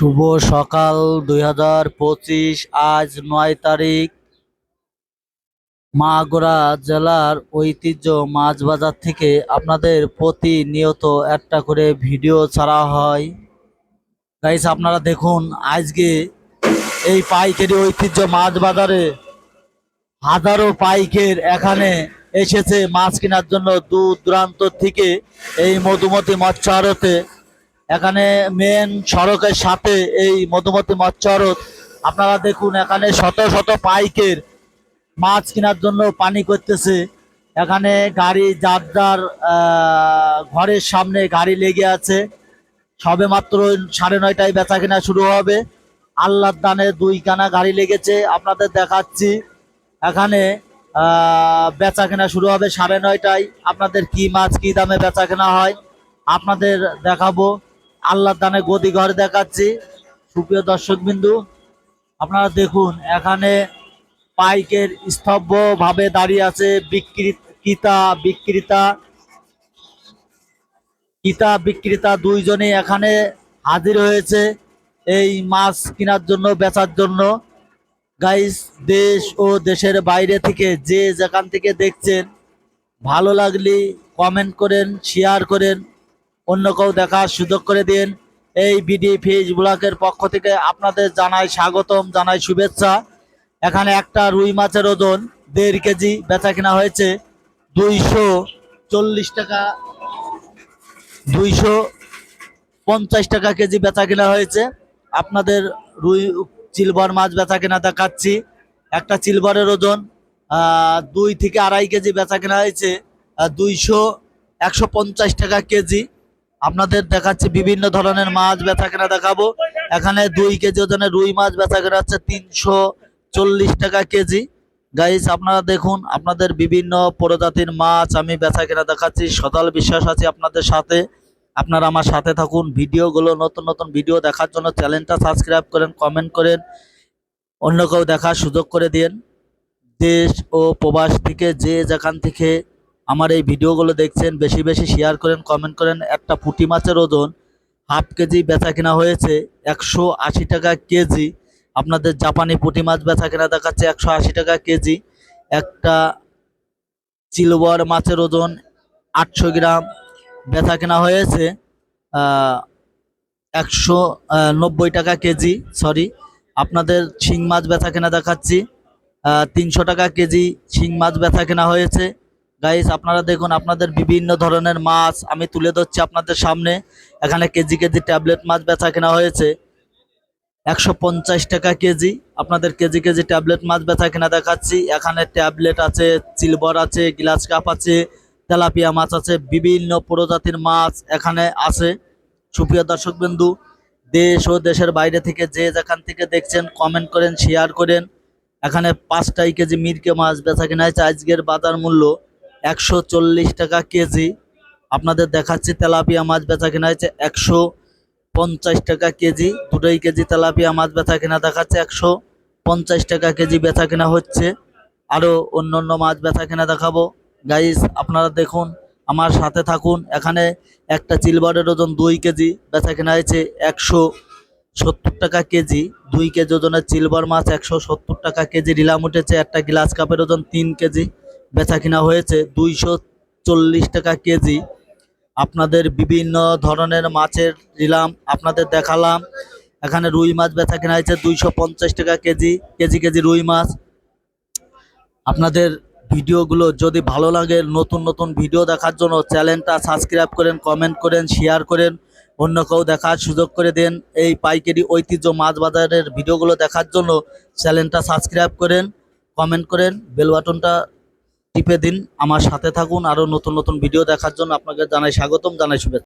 শুভ সকাল দুই হাজার পঁচিশ, আজ নয় তারিখ। মাগুরা জেলার ঐতিহ্য মাছ বাজার থেকে আপনাদের প্রতিনিয়ত একটা করে ভিডিও ছাড়া হয়। গাইস আপনারা দেখুন, আজকে এই পাইকারি ঐতিহ্য মাছ বাজারে হাজারো পাইকের এখানে এসেছে মাছ কেনার জন্য দূর দূরান্ত থেকে এই মধুমতি মৎস্য আড়তে। এখানে মেন সড়কের সাথে এই মধুমতি মৎস্য আড়ত আপনারা দেখুন এখানে শত শত পাইকের মাছ কেনার জন্য পানি করতেছে। এখানে গাড়ি যার ঘরের সামনে গাড়ি লেগে আছে। সবে মাত্র সাড়ে নয়টায় বেচা কেনা শুরু হবে। আল্লাহর দানে দুই কানা গাড়ি লেগেছে, আপনাদের দেখাচ্ছি। এখানে বেচা কেনা শুরু হবে সাড়ে নয়টায়। আপনাদের কি মাছ কি দামে বেচা কেনা হয়, আপনাদের দেখাবো। আল্লাহর দানে গদি ঘর দেখাচ্ছি। সুপ্রিয় দর্শক বিন্দু আপনারা দেখুন, এখানে পাইকের স্তব্ধ ভাবে দাঁড়িয়ে আছে বিক্রিতা বিক্রেতা। কিতা বিক্রেতা দুইজনে এখানে হাজির হয়েছে। এই মাছ কেনার জন্য, বেচার জন্য। গাইস, দেশ ও দেশের বাইরে থেকে যে যেখান থেকে দেখছেন, ভালো লাগলে কমেন্ট করেন শেয়ার করেন। অন্য কেউ দেখার সুযোগ করে দিন। এই বিডি ফিজ ব্লকের পক্ষ থেকে আপনাদের জানাই স্বাগতম, জানাই শুভেচ্ছা। এখানে একটা রুই মাছের ওজন দেড় কেজি বেচা কেনা হয়েছে। দুইশো চল্লিশ টাকা, দুইশো পঞ্চাশ টাকা কেজি বেচা কেনা হয়েছে। আপনাদের রুই চিলবার মাছ বেচা কেনা দেখাচ্ছি। একটা চিলবারের ওজন দুই থেকে আড়াই কেজি বেচা কেনা হয়েছে। দুইশো একশো পঞ্চাশ টাকা কেজি। আপনাদের দেখাচ্ছি বিভিন্ন ধরনের মাছ বেচা কেনা দেখাবো। এখানে দুই কেজি ওজনের রুই মাছ বেচা কেনা হচ্ছে তিনশো চল্লিশ টাকা কেজি। গাইস আপনারা দেখুন, আপনাদের বিভিন্ন প্রজাতির মাছ আমি বেচা কেনা দেখাচ্ছি। সদাল বিশ্বাস আছি আপনাদের সাথে। আপনারা আমার সাথে থাকুন। ভিডিওগুলো নতুন নতুন ভিডিও দেখার জন্য চ্যানেলটা সাবস্ক্রাইব করেন কমেন্ট করেন। অন্য কেউ দেখার সুযোগ করে দিন দেশ ও প্রবাস থেকে যে যেখান থেকে আমার এই ভিডিওগুলো দেখছেন, বেশি বেশি শেয়ার করেন কমেন্ট করেন। একটা পুঁটি মাছের ওজন হাফ কেজি বেচা কেনা হয়েছে একশো আশি টাকা কেজি। আপনাদের জাপানি পুঁটি মাছ বেচা কেনা দেখাচ্ছে একশো আশি টাকা কেজি। একটা চিলওয়ার মাছের ওজন আটশো গ্রাম বেচা কেনা হয়েছে একশো নব্বই টাকা কেজি সরি আপনাদের শিং মাছ বেচা কেনা দেখাচ্ছি তিনশো টাকা কেজি শিং মাছ বেচা কেনা হয়েছে। গাইস আপনারা দেখুন, আপনাদের বিভিন্ন ধরনের মাছ আমি তুলে ধরছি আপনাদের সামনে। এখানে কেজি কেজি ট্যাবলেট মাছ বেচা কেনা হয়েছে। একশো পঞ্চাশ টাকা কেজি। আপনাদের কেজি কেজি ট্যাবলেট মাছ বেচা কেনা দেখাচ্ছি। এখানে ট্যাবলেট আছে সিলভার আছে গ্লাস কাপ আছে, তেলাপিয়া মাছ আছে, বিভিন্ন প্রজাতির মাছ এখানে আছে। সুপ্রিয় দর্শক বিন্দু দেশ ও দেশের বাইরে থেকে যে যেখান থেকে দেখছেন কমেন্ট করেন শেয়ার করেন। এখানে পাঁচটাই কেজি মিরকে মাছ বেচা কেনা হয়েছে আজকের বাজার মূল্য একশো চল্লিশ টাকা কেজি। আপনাদের দেখাচ্ছি তেলাপিয়া মাছ বেচা কেনা হয়েছে একশো পঞ্চাশ টাকা কেজি। দুটোই কেজি তেলাপিয়া মাছ বেচা কেনা দেখাচ্ছে একশো পঞ্চাশ টাকা কেজি বেচা কেনা হচ্ছে। আরও অন্য অন্য মাছ বেচা কেনা দেখাবো। গাইস আপনারা দেখুন, আমার সাথে থাকুন। এখানে একটা চিলবারের ওজন দুই কেজি বেচা কেনা হয়েছে একশো সত্তর টাকা কেজি। দুই কেজি ওজনের চিলবার মাছ একশো সত্তর টাকা কেজি। রিলাম উঠেছে, একটা গ্লাস কাপের ওজন তিন কেজি। বেচা কিনা হয়েছে দুইশো চল্লিশ টাকা কেজি। আপনাদের বিভিন্ন ধরনের মাছের দিলাম আপনাদের দেখালাম। এখানে রুই মাছ বেচা কেনা হয়েছে দুইশো পঞ্চাশ টাকা কেজি কেজি কেজি রুই মাছ। আপনাদের ভিডিওগুলো যদি ভালো লাগে, নতুন নতুন ভিডিও দেখার জন্য চ্যানেলটা সাবস্ক্রাইব করেন, কমেন্ট করেন, শেয়ার করেন অন্য কেউ দেখার সুযোগ করে দেন। এই পাইকারি ঐতিহ্য মাছ বাজারের ভিডিওগুলো দেখার জন্য চ্যানেলটা সাবস্ক্রাইব করেন, কমেন্ট করেন, বেল বাটনটা টিপে দিন। আমার সাথে থাকুন। আরও নতুন নতুন ভিডিও দেখার জন্য আপনাকে জানাই স্বাগতম, জানাই শুভেচ্ছা।